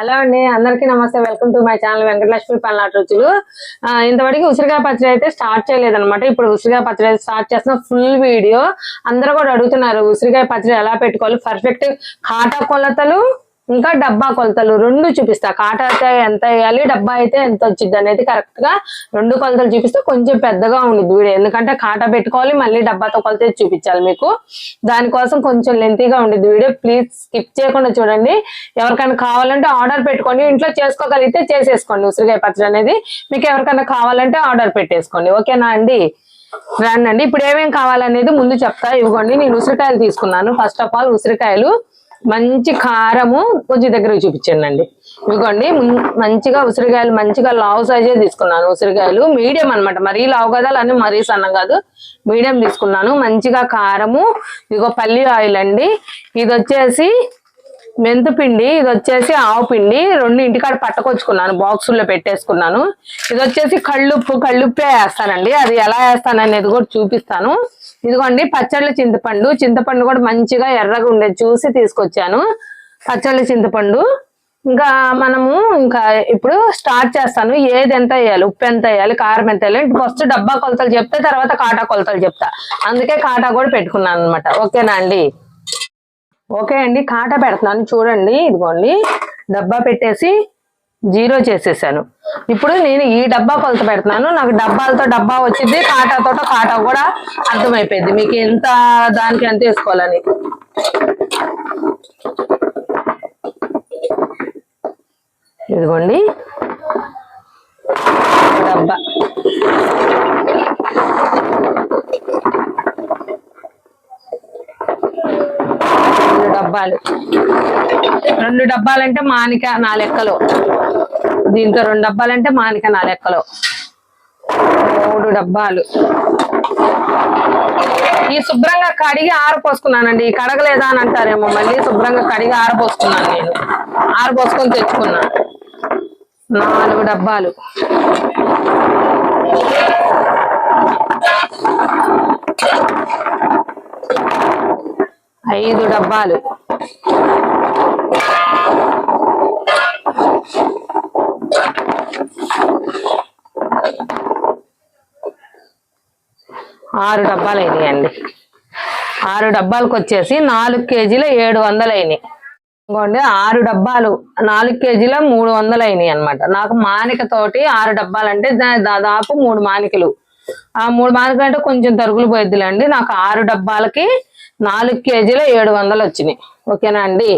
Hello అండి అందరికీ నమస్తే. Welcome to my channel Venkatalakshmi పల్నాటి రుచులు. ఆ, ఇంతవరకు ఉసిరికాయ పచ్చడి అయితే స్టార్ట్ చేయలేదన్నమాట. ఇప్పుడు ఉసిరికాయ పచ్చడి అయితే స్టార్ట్ చేస్తున్న ఫుల్ వీడియో. అందరూ కూడా అడుగుతున్నారు ఉసిరికాయ పచ్చడి ఎలా పెట్టుకోవాలి? పర్ఫెక్ట్ కాటా కొలతలు ఇంకా డబ్బా కొలతలు రెండు చూపిస్తా. కాట అయితే ఎంత వేయాలి డబ్బా అయితే ఎంత వచ్చింది అనేది కరెక్ట్గా రెండు కొలతలు చూపిస్తే కొంచెం పెద్దగా ఉండిద్ది వీడియో. ఎందుకంటే కాటా పెట్టుకోవాలి మళ్ళీ డబ్బాతో కొలత చూపించాలి మీకు. దానికోసం కొంచెం లెంతీగా ఉండిద్ది వీడియో. ప్లీజ్ స్కిప్ చేయకుండా చూడండి. ఎవరికైనా కావాలంటే ఆర్డర్ పెట్టుకోండి. ఇంట్లో చేసుకోగలిగితే చేసేసుకోండి ఉసిరికాయ పచ్చడి అనేది. మీకు ఎవరికైనా కావాలంటే ఆర్డర్ పెట్టేసుకోండి. ఓకేనా అండి? రండి ఇప్పుడు ఏమేమి కావాలనేది ముందు చెప్తా. ఇవ్వండి. నేను ఉసిరికాయలు తీసుకున్నాను. ఫస్ట్ ఆఫ్ ఆల్ ఉసిరికాయలు. మంచి కారము కొంచెం దగ్గర చూపించండి ఇదిగోండి మంచిగా ఉసిరికాయలు మంచిగా లావు సైజే తీసుకున్నాను. ఉసిరికాయలు మీడియం అనమాట మరీ లావు కదా అని మరీ సన్నం కాదు. మీడియం తీసుకున్నాను. మంచిగా కారము ఇదిగో పల్లి ఆయిల్ అండి. ఇది వచ్చేసి మెంతుపిండి ఇది వచ్చేసి ఆవు పిండి. రెండు ఇంటికాడ పట్టకొచ్చుకున్నాను బాక్సుల్లో పెట్టేసుకున్నాను. ఇది వచ్చేసి కళ్ళుప్పు కళ్ళుప్పే వేస్తానండి. అది ఎలా వేస్తాను అనేది కూడా చూపిస్తాను. ఇదిగోండి పచ్చళ్ళ చింతపండు. చింతపండు కూడా మంచిగా ఎర్రగా ఉండేది చూసి తీసుకొచ్చాను. పచ్చళ్ళ చింతపండు. ఇంకా మనము ఇంకా ఇప్పుడు స్టార్ట్ చేస్తాను. ఏది ఎంత వేయాలి ఉప్పు ఎంత వేయాలి కారం ఎంత వేయాలి ఫస్ట్ డబ్బా కొలతలు చెప్తే తర్వాత కాటా కొలతలు చెప్తా. అందుకే కాటా కూడా పెట్టుకున్నాను అనమాట ఓకేనా అండి? ఓకే అండి కాటా పెడుతున్నాను చూడండి ఇదిగోండి. డబ్బా పెట్టేసి జీరో చేసేసాను. ఇప్పుడు నేను ఈ డబ్బా కొలత పెడుతున్నాను. నాకు డబ్బాలతో డబ్బా వచ్చింది కాటాతో కాటా కూడా అర్థమైపోయింది. మీకు ఎంత దానికి ఎంత వేసుకోవాలని ఇదిగోండి. డబ్బా. డబ్బాలు. రెండు డబ్బాలంటే మానిక నా లెక్కలో దీంతో రెండు డబ్బాలంటే మానిక నా లెక్కలో మూడు డబ్బాలు. ఈ శుభ్రంగా కడిగి ఆరపోసుకున్నానండి ఈ కడగలేదా అని అంటారేమో మళ్ళీ శుభ్రంగా కడిగి ఆరపోసుకున్నాను నేను. ఆరపోసుకొని తెచ్చుకున్నా. నాలుగు డబ్బాలు. ఐదు డబ్బాలు. ఆరు డబ్బాలు అయినాయండి. ఆరు డబ్బాలకు వచ్చేసి నాలుగు కేజీల ఏడు వందలు అయినాయి ఇంకోండి ఆరు డబ్బాలు నాలుగు కేజీల మూడు వందలు అయినాయి అనమాట నాకు మానిక తోటి ఆరు డబ్బాలు అంటే దా- దాదాపు మూడు మానికలు. ఆ మూడు మానికలు అంటే కొంచెం తరుగులు పోయిద్దులండి. నాకు ఆరు డబ్బాలకి నాలుగు కేజీల ఏడు వందలు వచ్చినాయి ఓకేనా అండి?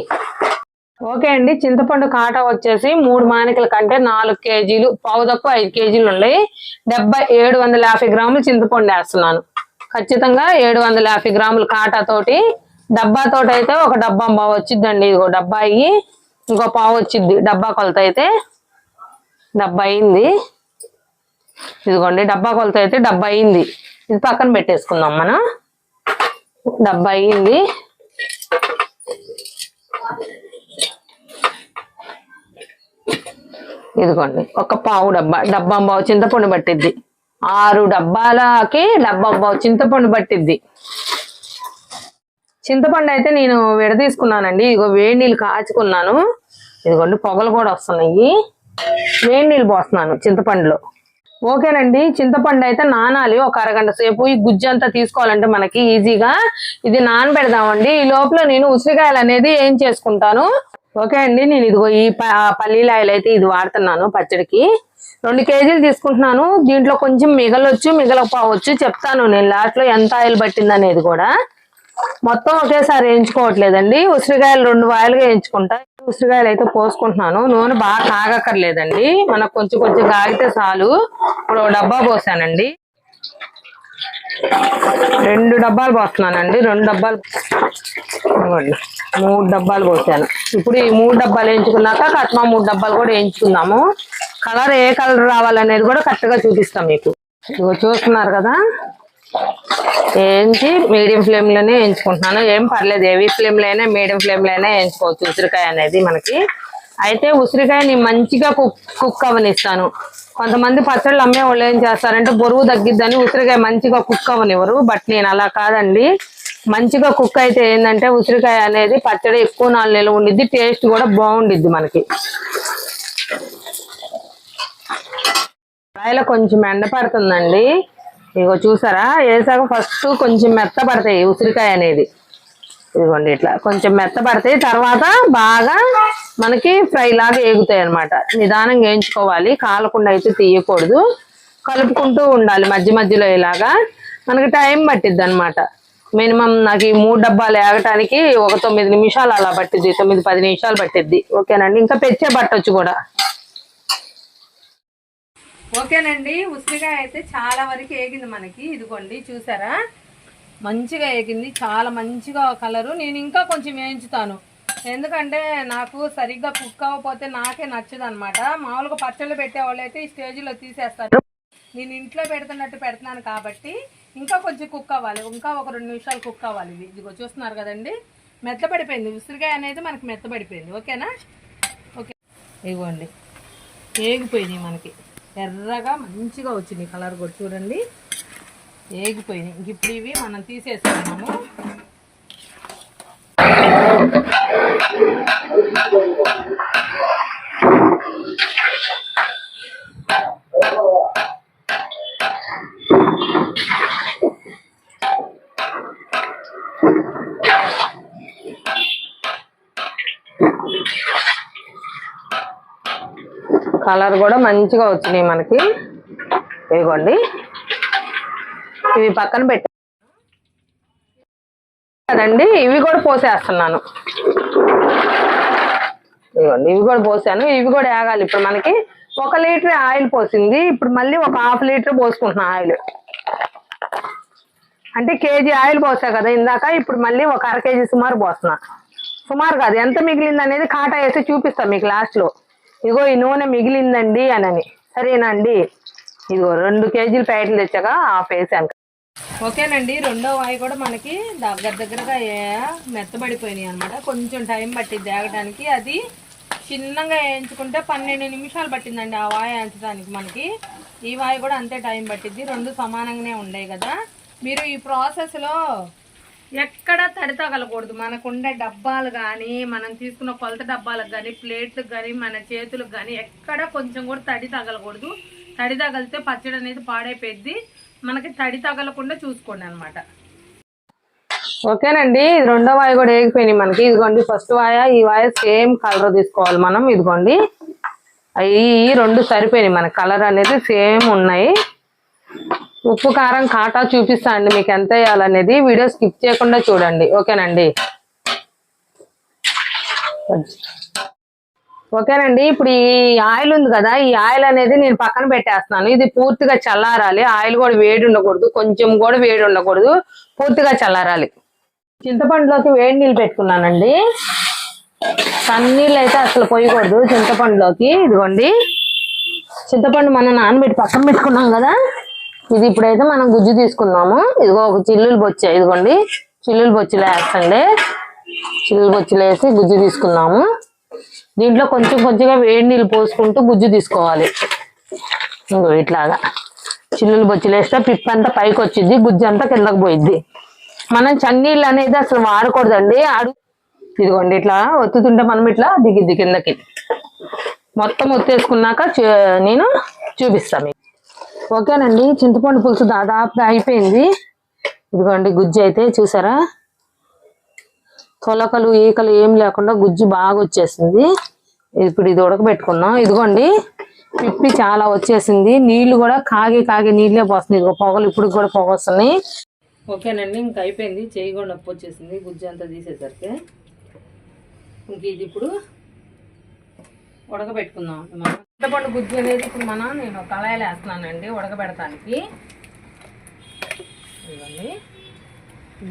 ఓకే అండి. చింతపండు కాటా వచ్చేసి మూడు మానికల కంటే నాలుగు కేజీలు పావు తక్కువ ఐదు కేజీలు ఉన్నాయి. డెబ్బై ఏడు వందల యాభై గ్రాములు చింతపండు వేస్తున్నాను. ఖచ్చితంగా ఏడు వందల యాభై గ్రాములు కాటా తోటి అయితే ఒక డబ్బా పావు వచ్చిద్దండి. ఇదిగో డబ్బా అయ్యి ఇంకో పావు వచ్చిద్ది. డబ్బా కొలత అయితే డబ్బా అయింది. ఇదిగోండి డబ్బా కొలత అయితే డబ్బా అయింది. ఇది పక్కన పెట్టేసుకుందాం మనం. డబ్బా అయింది. ఇదిగోండి ఒక పావు డబ్బా డబ్బా పావు చింతపండు పట్టిద్ది. ఆరు డబ్బాలకి డబ్బా చింతపండు పట్టిద్ది. చింతపండు అయితే నేను విడదీసుకున్నానండి ఇగో వేడి నీళ్ళు కాచుకున్నాను. ఇదిగోండి పొగలు కూడా వస్తున్నాయి. వేడి నీళ్ళు పోస్తున్నాను చింతపండులో. ఓకేనండి చింతపండు అయితే నానాలి ఒక అరగంట సేపు. ఈ గుజ్జు అంతా తీసుకోవాలంటే మనకి ఈజీగా. ఇది నానబెడదామండి. ఈ లోపల నేను ఉసిరికాయలు అనేది ఏం చేసుకుంటాను? ఓకే అండి నేను ఇదిగో ఈ ప- పల్లీల ఆయిల్ అయితే ఇది వాడుతున్నాను పచ్చడికి. రెండు కేజీలు తీసుకుంటున్నాను. దీంట్లో కొంచెం మిగలొచ్చు మిగలకపోవచ్చు చెప్తాను నేను. లాస్ట్లో ఎంత ఆయిల్ పట్టింది అనేది కూడా. మొత్తం ఒకేసారి వేయించుకోవట్లేదండి. ఉసిరికాయలు రెండు వాయిలుగా వేయించుకుంటా. ఉసిరికాయలు అయితే పోసుకుంటున్నాను. నూనె బాగా కాగక్కర్లేదండి మనకు కొంచెం కొంచెం కాగితే చాలు. ఇప్పుడు డబ్బా పోసానండి. రెండు డబ్బాలు పోస్తున్నానండి. రెండు డబ్బాలు మూడు డబ్బాలు పోసాను ఇప్పుడు ఈ మూడు డబ్బాలు వేయించుకున్నాక కట్మా మూడు డబ్బాలు కూడా వేయించుకుందాము. కలర్ ఏ కలర్ రావాలనేది కూడా కరెక్ట్గా చూపిస్తాం మీకు. ఇదిగో చూస్తున్నారు కదా? వేయించి మీడియం ఫ్లేమ్లోనే వేయించుకుంటున్నాను. ఏం పర్లేదు హెవీ ఫ్లేమ్లోనే మీడియం ఫ్లేమ్లోనే వేయించుకోవచ్చు ఉసిరికాయ అనేది మనకి. అయితే ఉసిరికాయని మంచిగా కుక్ కుక్ అవనిస్తాను కొంతమంది పచ్చళ్ళు అమ్మే వాళ్ళు ఏం చేస్తారంటే బరువు తగ్గిద్దని ఉసిరికాయ మంచిగా కుక్ అవనివ్వరు బట్ నేను అలా కాదండి. మంచిగా కుక్ అయితే ఏంటంటే ఉసిరికాయ అనేది పచ్చడి ఎక్కువ నాలుగు నెలలు ఉండిద్ది టేస్ట్ కూడా బాగుండిద్ది మనకి. కాయలో కొంచెం ఎండ పడుతుందండి. ఇగో చూసారా? వేసాక ఫస్ట్ కొంచెం మెత్త పడతాయి ఉసిరికాయ అనేది. ఇదిగోండి ఇట్లా కొంచెం మెత్త పడతాయి తర్వాత బాగా మనకి ఫ్రై లాగా ఏగుతాయి అనమాట నిదానంగా వేయించుకోవాలి కాలకుండా అయితే తీయకూడదు. కలుపుకుంటూ ఉండాలి మధ్య మధ్యలో ఇలాగా. మనకి టైం పట్టిద్ది అనమాట మినిమం నాకు ఈ మూడు డబ్బాలు ఏగటానికి ఒక తొమ్మిది నిమిషాలు అలా పట్టిద్ది తొమ్మిది పది నిమిషాలు పట్టిద్ది. ఓకేనండి? ఇంకా పెచ్చే పట్టొచ్చు కూడా. ఓకేనండి ఉసిరికాయ అయితే చాలా వరకు ఏగింది మనకి. ఇదిగోండి చూసారా? మంచిగా ఏగింది. చాలా మంచిగా కలరు. నేను ఇంకా కొంచెం వేయించుతాను. ఎందుకంటే నాకు సరిగ్గా కుక్ అవ్వకపోతే నాకే నచ్చదు అనమాట మామూలుగా పచ్చళ్ళు పెట్టేవాళ్ళు అయితే ఈ స్టేజ్లో తీసేస్తారు. నేను ఇంట్లో పెడుతున్నట్టు పెడుతున్నాను కాబట్టి ఇంకా కొంచెం కుక్ అవ్వాలి. ఇంకా ఒక రెండు నిమిషాలు కుక్ అవ్వాలి. ఇది ఇదిగో చూస్తున్నారు కదండి? మెత్తపడిపోయింది ఉసిరికాయ అనేది మనకి మెత్తపడిపోయింది ఓకేనా? ఓకే. ఇదిగోండి. ఏగిపోయినాయి మనకి. ఎర్రగా మంచిగా వచ్చింది కలర్ కూడా. చూడండి. ఏగిపోయినాయి. ఇంక ఇప్పుడు ఇవి మనం తీసేసుకున్నాము కలర్ కూడా మంచిగా వచ్చినాయి మనకి. ఇదిగోండి. ఇవి పక్కన పెట్టి కదండి ఇవి కూడా పోసేస్తున్నాను. ఇదిగోండి ఇవి కూడా పోసాను. ఇవి కూడా వేగాలి ఇప్పుడు మనకి ఒక లీటర్ ఆయిల్ పోసింది. ఇప్పుడు మళ్ళీ ఒక హాఫ్ లీటర్ పోసుకుంటున్నా ఆయిల్. అంటే కేజీ ఆయిల్ పోసా కదా ఇందాక. ఇప్పుడు మళ్ళీ ఒక అర కేజీ సుమారు పోస్తున్నా. సుమారు కాదు. ఎంత మిగిలింది అనేది కాటా వేసి చూపిస్తాం మీకు లాస్ట్లో. ఇగో ఈ నూనె మిగిలిందండి అనని. సరేనండి. ఇదిగో రెండు కేజీలు ప్యాకెట్లు తెచ్చాక హాఫ్ వేసాను. ఓకేనండి. రెండో వాయి కూడా మనకి దగ్గర దగ్గరగా ఏ- మెత్తబడిపోయినాయి అనమాట కొంచెం టైం పట్టింది ఆగడానికి అది చిన్నగా వేయించుకుంటే పన్నెండు నిమిషాలు పట్టిందండి ఆ వాయి వేయించడానికి మనకి. ఈ వాయి కూడా అంతే టైం పట్టింది రెండు సమానంగానే ఉన్నాయి కదా. మీరు ఈ ప్రాసెస్లో ఎక్కడ తడి తగలకూడదు మనకు ఉండే డబ్బాలు కానీ మనం తీసుకున్న కొలత డబ్బాలకు కానీ ప్లేట్లకు కానీ మన చేతులకు కానీ ఎక్కడ కొంచెం కూడా తడి తగలకూడదు. తడి తగిలితే పచ్చడి అనేది పాడైపోద్ది మనకి తడి తగలకుండా చూసుకోండి అనమాట ఓకేనండి. ఇది రెండో వాయి కూడా వేగిపోయినాయి మనకి. ఇదిగోండి ఫస్ట్ వాయ. ఈ వాయ సేమ్ కలర్ తీసుకోవాలి మనం. ఇదిగోండి. అవి రెండు సరిపోయినాయి మన కలర్ అనేది సేమ్ ఉన్నాయి. ఉప్పు కారం కాటా చూపిస్తా అండి. మీకు ఎంత వేయాలనేది వీడియో స్కిప్ చేయకుండా చూడండి. ఓకేనండి? ఓకేనండి. ఇప్పుడు ఈ ఆయిల్ ఉంది కదా ఈ ఆయిల్ అనేది నేను పక్కన పెట్టేస్తున్నాను. ఇది పూర్తిగా చల్లారాలి. ఆయిల్ కూడా వేడి ఉండకూడదు. కొంచెం కూడా వేడి ఉండకూడదు. పూర్తిగా చల్లారాలి. చింతపండులోకి వేడి నీళ్ళు పెట్టుకున్నానండి. సన్నీళ్ళు అయితే అసలు పోయకూడదు చింతపండులోకి. ఇదిగోండి. చింతపండు మనం నానబెట్టి పక్కన పెట్టుకున్నాం కదా ఇది ఇప్పుడైతే మనం గుజ్జు తీసుకున్నాము. ఇదిగో ఒక చిల్లులు బొచ్చ ఇదిగోండి. చిల్లులు బొచ్చులు వేస్తండి. చిల్లులు బొచ్చులు వేసి గుజ్జు తీసుకున్నాము. దీంట్లో కొంచెం కొంచెంగా వేడి నీళ్ళు పోసుకుంటూ గుజ్జు తీసుకోవాలి. ఇంకో ఇట్లాగా. చిల్లులు బొచ్చులు వేస్తే పిప్ అంతా పైకి వచ్చింది గుజ్జు అంతా కిందకి పోయిద్ది. మనం చన్నీళ్ళు అనేది అసలు వాడకూడదండి. అడుగు ఇదిగోండి ఇట్లా ఒత్తుతుంటే మనం ఇట్లా దిగిద్ది కిందకి. మొత్తం ఒత్తేసుకున్నాక నేను చూపిస్తాను మీకు. ఓకేనండి. చింతపండు పులుసు దాదాపుగా అయిపోయింది. ఇదిగోండి గుజ్జు అయితే చూసారా? తొలకలు ఈకలు ఏం లేకుండా గుజ్జు బాగా వచ్చేసింది. ఇప్పుడు ఇది ఉడకబెట్టుకున్నాం ఇదిగోండి పిప్పి చాలా వచ్చేసింది. నీళ్ళు కూడా కాగి కాగి నీళ్ళే పోస్తుంది ఇదిగో పొగలు ఇప్పుడు కూడా పొగ వస్తున్నాయి. ఓకేనండి ఇంక అయిపోయింది. చేయి కూడా నొప్పి వచ్చేసింది. గుజ్జు అంతా తీసేసరికి. ఇంక ఇది ఇప్పుడు ఉడకబెట్టుకుందాం. మనం చింతపండు గుజ్జు అనేది ఇప్పుడు మనం నేను కళాయిలు వేస్తున్నానండి ఉడకబెడటానికి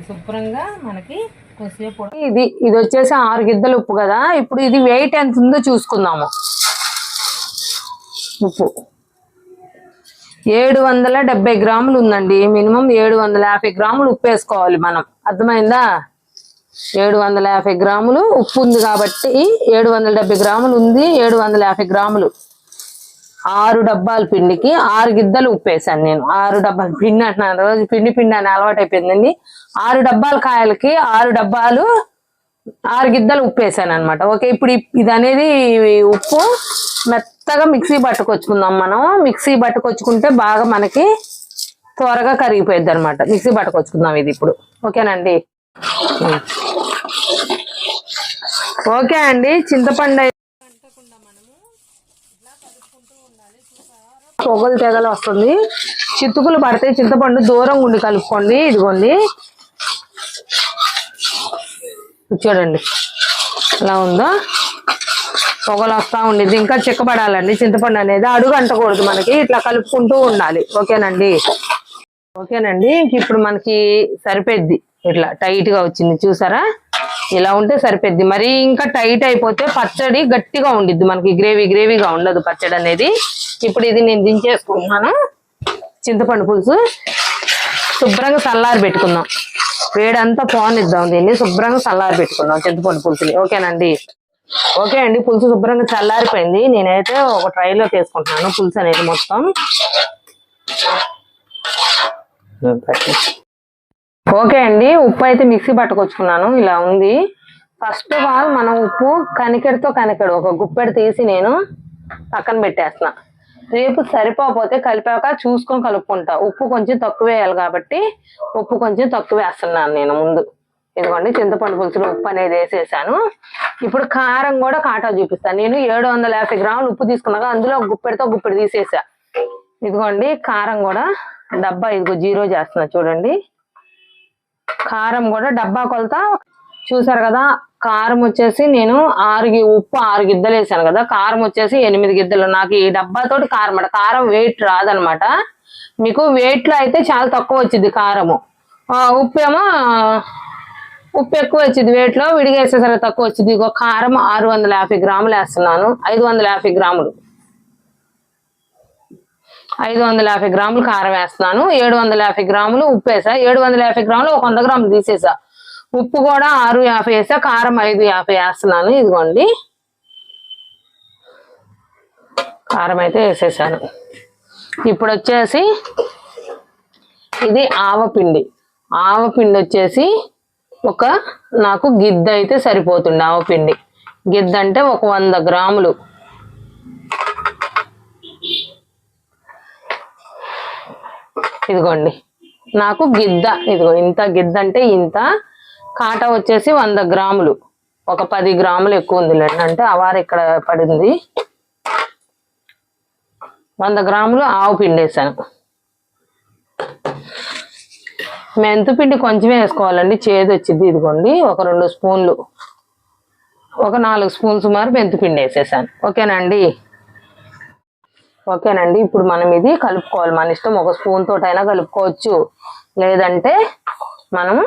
శుభ్రంగా మనకి కొద్దిసేపు ఇది ఇది వచ్చేసి ఆరు గిద్దలు ఉప్పు కదా? ఇప్పుడు ఇది వెయిట్ ఎంత ఉందో చూసుకుందాము. ఉప్పు. ఏడు వందల డెబ్బై గ్రాములు ఉందండి. మినిమం ఏడు వందల యాభై గ్రాములు ఉప్పు వేసుకోవాలి మనం. అర్థమైందా? ఏడు వందల యాభై గ్రాములు. ఉప్పు ఉంది కాబట్టి ఏడు వందల డెబ్బై గ్రాములు ఉంది. ఏడు వందల యాభై గ్రాములు. ఆరు డబ్బాల పిండికి ఆరు గిద్దలు ఉప్పేసాను నేను. ఆరు డబ్బాల పిండి అంటున్నాను. రోజు పిండి పిండి అని అలవాటు అయిపోయిందండి. ఆరు డబ్బాల కాయలకి ఆరు డబ్బాలు ఆరు గిద్దలు ఉప్పేసాను అనమాట ఓకే ఇప్పుడు ఇది అనేది ఉప్పు. మెత్తగా మిక్సీ పట్టుకొచ్చుకుందాం మనం. మిక్సీ పట్టుకొచ్చుకుంటే బాగా మనకి త్వరగా కరిగిపోయింది అనమాట మిక్సీ పట్టుకొచ్చుకుందాం ఇది ఇప్పుడు. ఓకేనండి? ఓకే అండి చింతపండు పొగలు తెగలు వస్తుంది. చితుకులు పడితే చింతపండు దూరం ఉండి కలుపుకోండి ఇదిగోండి. చూడండి ఇలా ఉందో. పొగలు వస్తా ఉండిద్ది. ఇంకా చిక్కబడాలండి చింతపండు అనేది. అడుగు అంటకూడదు మనకి. ఇట్లా కలుపుకుంటూ ఉండాలి. ఓకేనండి? ఓకేనండి. ఇంక ఇప్పుడు మనకి సరిపోద్ది ఇట్లా టైట్గా వచ్చింది. చూసారా? ఇలా ఉంటే సరిపోద్ది. మరి ఇంకా టైట్ అయిపోతే పచ్చడి గట్టిగా ఉండిద్ది మనకి. గ్రేవీ గ్రేవీగా ఉండదు పచ్చడి అనేది. ఇప్పుడు ఇది నేను దించేసుకుంటున్నాను. చింతపండు పులుసు. శుభ్రంగా చల్లారి పెట్టుకుందాం. వేడంతా పోనిద్దాం దీన్ని. శుభ్రంగా చల్లారి పెట్టుకుందాం చింతపండు పులుసుని. ఓకేనండి? ఓకే అండి. పులుసు శుభ్రంగా చల్లారిపోయింది. నేనైతే ఒక ట్రైలో వేసుకుంటున్నాను పులుసు అనేది మొత్తం. ఓకే అండి ఉప్పు అయితే మిక్సీ పట్టుకొచ్చుకున్నాను ఇలా ఉంది. ఫస్ట్ ఆఫ్ ఆల్ మనం ఉప్పు కనికెడితో కనికెడు ఒక గుప్పెడు తీసి నేను పక్కన పెట్టేస్తున్నా. రేపు సరిపోకపోతే కలిపాక చూసుకొని కలుపుకుంటా. ఉప్పు కొంచెం తక్కువ వేయాలి కాబట్టి ఉప్పు కొంచెం తక్కువ వేస్తున్నాను నేను ముందు. ఇదిగోండి చింతపండు పులుసులో ఉప్పు అనేది వేసేసాను. ఇప్పుడు కారం కూడా కాటా చూపిస్తాను. నేను ఏడు వందల యాభై గ్రాములు ఉప్పు తీసుకున్నాక అందులో ఒక గుప్పెడితో గుప్పెడు తీసేసా. ఇదిగోండి కారం కూడా డబ్బా ఇదిగో జీరో చేస్తున్నా చూడండి. కారం కూడా డబ్బా కొలత. చూసారు కదా కారం వచ్చేసి నేను ఆరుగి ఉప్పు ఆరు గిద్దలు వేసాను కదా కారం వచ్చేసి ఎనిమిది గిద్దలు. నాకు ఈ డబ్బాతోటి కారం అంట కారం వెయిట్ రాదనమాట మీకు వెయిట్లో అయితే చాలా తక్కువ వచ్చింది కారము. ఉప్పు ఏమో ఉప్పు ఎక్కువ వచ్చింది వెయిట్లో విడిగేసేసరికి తక్కువ వచ్చింది. ఇగో కారం ఆరు వందల యాభై గ్రాములు వేస్తున్నాను. ఐదు వందల యాభై గ్రాములు. ఐదు వందల యాభై గ్రాములు కారం వేస్తున్నాను. ఏడు వందల యాభై గ్రాములు ఉప్పు వేసా. ఏడు వందల యాభై గ్రాములు ఒక వంద గ్రాములు తీసేసా. ఉప్పు కూడా ఆరు యాభై వేసా. కారం ఐదు యాభై వేస్తున్నాను. ఇదిగోండి. కారం అయితే వేసేసాను. ఇప్పుడు వచ్చేసి ఇది ఆవపిండి. ఆవపిండి వచ్చేసి ఒక నాకు గిద్ద అయితే సరిపోతుంది ఆవపిండి. గిద్ద అంటే ఒక వంద గ్రాములు. ఇదిగోండి. నాకు గిద్ద. ఇదిగో ఇంత గిద్ద అంటే ఇంత. కాట వచ్చేసి వంద గ్రాములు. ఒక పది గ్రాములు ఎక్కువ ఉందిలేండి. అంటే అవారు ఇక్కడ పడింది. వంద గ్రాములు ఆవు పిండి వేసాను మెంతు పిండి కొంచెమే వేసుకోవాలండి. చేదు వచ్చింది ఇదిగోండి. ఒక రెండు స్పూన్లు. ఒక నాలుగు స్పూన్ సుమారు మెంతు పిండి వేసేసాను. ఓకేనండి ఓకేనండి ఇప్పుడు మనం ఇది కలుపుకోవాలి. మన ఇష్టం ఒక స్పూన్ తోటైనా కలుపుకోవచ్చు. లేదంటే మనం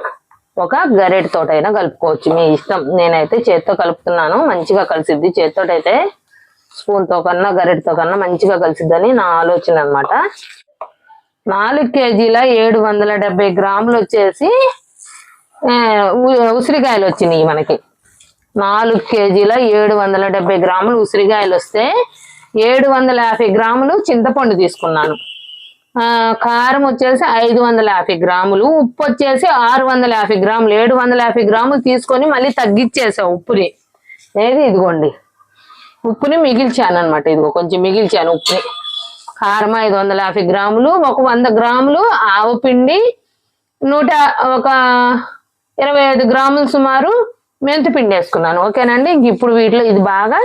ఒక గరెట్ తోటైనా కలుపుకోవచ్చు. మీ ఇష్టం. నేనైతే చేత్తో కలుపుతున్నాను. మంచిగా కలిసిద్ది. చేత్తోటైతే అయితే కన్నా గరెట్తో కన్నా మంచిగా కలిసిద్దని నా ఆలోచన అనమాట నాలుగు కేజీల ఏడు వందల డెబ్బై గ్రాములు వచ్చేసి ఉసిరికాయలు వచ్చినాయి మనకి. నాలుగు కేజీల ఏడు వందల డెబ్బై గ్రాములు ఉసిరికాయలు వస్తే ఏడు వందల యాభై గ్రాములు చింతపండు తీసుకున్నాను. కారం వచ్చేసి ఐదు వందల యాభై గ్రాములు ఉప్పు వచ్చేసి ఆరు వందల యాభై గ్రాములు ఏడు వందల యాభై గ్రాములు తీసుకొని మళ్ళీ తగ్గించేసా ఉప్పుని. ఏది ఇదిగోండి ఉప్పుని మిగిల్చాను అనమాట ఇదిగో కొంచెం మిగిల్చాను ఉప్పుని. కారం ఐదు వందల యాభై గ్రాములు ఒక వంద గ్రాములు ఆవు పిండి నూట ఒక ఇరవై ఐదు గ్రాములు సుమారు మెంతిపిండి వేసుకున్నాను. ఓకేనండి ఇంక ఇప్పుడు వీటిలో ఇది బాగా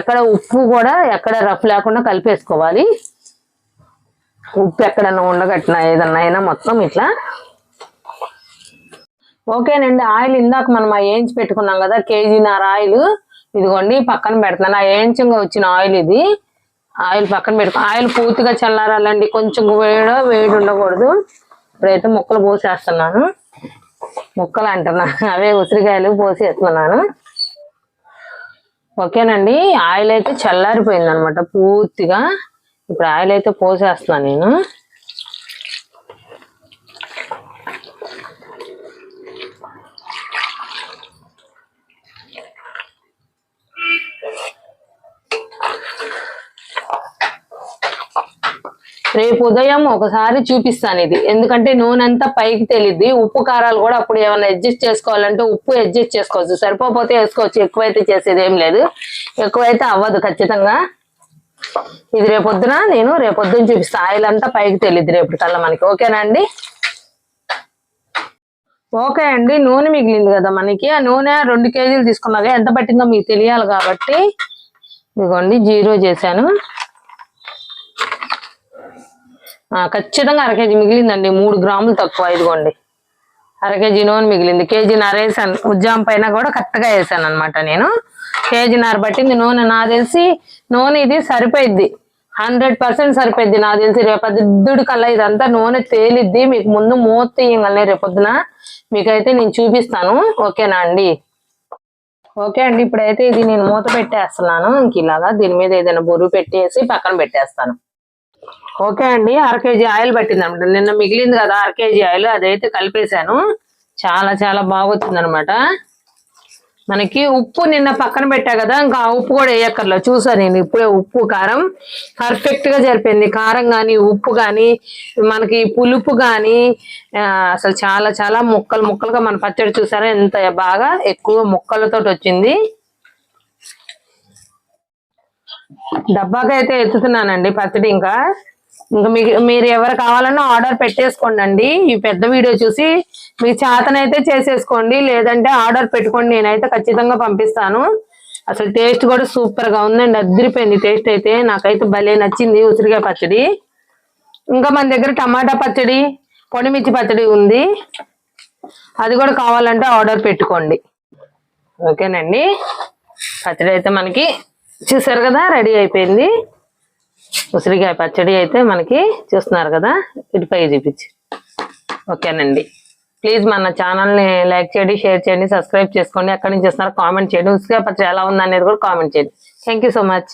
ఎక్కడ ఉప్పు కూడా ఎక్కడ రఫ్ లేకుండా కలిపేసుకోవాలి. ఉప్పు ఎక్కడన్నా ఉండగట్టిన ఏదన్నా అయినా మొత్తం ఇట్లా. ఓకేనండి ఆయిల్ ఇందాక మనం ఆ వేయించి పెట్టుకున్నాం కదా కేజీన్నర ఆయిల్. ఇదిగోండి పక్కన పెడుతున్నాను ఆ వేయించంగా వచ్చిన ఆయిల్ ఇది. ఆయిల్ పక్కన పెట్టుకో ఆయిల్ పూర్తిగా చల్లారాలండి. కొంచెం వేడో వేడి ఉండకూడదు. ఇప్పుడైతే ముక్కలు పోసేస్తున్నాను. ముక్కలు అంటున్నాను అవే ఉసిరికాయలు పోసేస్తున్నాను. ఓకేనండి ఆయిల్ అయితే చల్లారిపోయింది అనమాట పూర్తిగా. ఇప్పుడు ఆయిల్ అయితే పోసేస్తున్నాను నేను. రేపు ఉదయం ఒకసారి చూపిస్తాను ఇది. ఎందుకంటే నూనె అంతా పైకి తెలియద్ది ఉప్పు కారాలు కూడా అప్పుడు ఏమైనా అడ్జస్ట్ చేసుకోవాలంటే ఉప్పు అడ్జస్ట్ చేసుకోవచ్చు. సరిపోతే వేసుకోవచ్చు. ఎక్కువైతే చేసేది ఏం లేదు. ఎక్కువైతే అవ్వదు ఖచ్చితంగా. ఇది రేపొద్దున నేను రేపొద్దున చూపిస్తాను ఆయిల్ అంతా పైకి తెలియదు రేపు కల్లా మనకి. ఓకేనా అండి? ఓకే అండి. నూనె మిగిలింది కదా మనకి. ఆ నూనె రెండు కేజీలు తీసుకున్నాక ఎంత పట్టిందో మీకు తెలియాలి కాబట్టి ఇదిగోండి జీరో చేశాను. ఖచ్చితంగా అర కేజీ మిగిలిందండి. మూడు గ్రాములు తక్కువ ఇదిగోండి. అర కేజీ నూనె మిగిలింది. కేజీన్నర వేసాను. ఉజ్జాం పైన కూడా కరెక్ట్గా వేసాను అనమాట నేను. కేజీ నర పట్టింది నూనె నా తెలిసి నూనె ఇది సరిపోయిద్ది. హండ్రెడ్ పర్సెంట్ సరిపోయింది నాకు తెలిసి. రేపొద్దుడు కల్లా ఇదంతా నూనె తేలిద్ది. మీకు ముందు మూత తీయగలనే రేపొద్దున మీకైతే నేను చూపిస్తాను. ఓకేనా అండి? ఓకే అండి. ఇప్పుడైతే ఇది నేను మూత పెట్టేస్తున్నాను. ఇంక ఇలాగా దీని మీద ఏదైనా బొరువు పెట్టేసి పక్కన పెట్టేస్తాను. ఓకే అండి అర కేజీ ఆయిల్ పట్టిందనమాట. నిన్న మిగిలింది కదా అర కేజీ ఆయిల్ అదైతే కలిపేశాను. చాలా చాలా బాగొచ్చిందనమాట. మనకి ఉప్పు నిన్న పక్కన పెట్టా కదా ఇంకా ఆ ఉప్పు కూడా వేయక్కర్లో. చూసా నేను ఇప్పుడే ఉప్పు కారం పర్ఫెక్ట్గా జరిపింది. కారం కానీ ఉప్పు కానీ మనకి పులుపు కానీ అసలు చాలా చాలా ముక్కలు ముక్కలుగా మన పచ్చడి చూసారా ఎంత బాగా ఎక్కువ ముక్కలతో వచ్చింది. డబ్బాకైతే ఎత్తుతున్నానండి పచ్చడి ఇంకా. ఇంకా మీకు మీరు ఎవరు కావాలన్నా ఆర్డర్ పెట్టేసుకోండి అండి ఈ పెద్ద వీడియో చూసి మీకు చేతనైతే చేసేసుకోండి. లేదంటే ఆర్డర్ పెట్టుకోండి. నేనైతే ఖచ్చితంగా పంపిస్తాను. అసలు టేస్ట్ కూడా సూపర్గా ఉందండి. అదిరిపోయింది టేస్ట్ అయితే. నాకైతే భలే నచ్చింది ఉసిరికాయ పచ్చడి. ఇంకా మన దగ్గర టమాటా పచ్చడి పొడిమిర్చి పచ్చడి ఉంది. అది కూడా కావాలంటే ఆర్డర్ పెట్టుకోండి. ఓకేనండి? పచ్చడి అయితే మనకి చూసారు కదా? రెడీ అయిపోయింది. ఉసిరికాయ పచ్చడి అయితే మనకి చూస్తున్నారు కదా ఇటుపై చూపించి. ఓకేనండి. ప్లీజ్ మన ఛానల్ని లైక్ చేయండి షేర్ చేయండి సబ్స్క్రైబ్ చేసుకోండి. ఎక్కడి నుంచి చూస్తున్నారో కామెంట్ చేయండి. ఉసిరికాయ పచ్చడి ఎలా ఉంది అనేది కూడా కామెంట్ చేయండి. Thank so much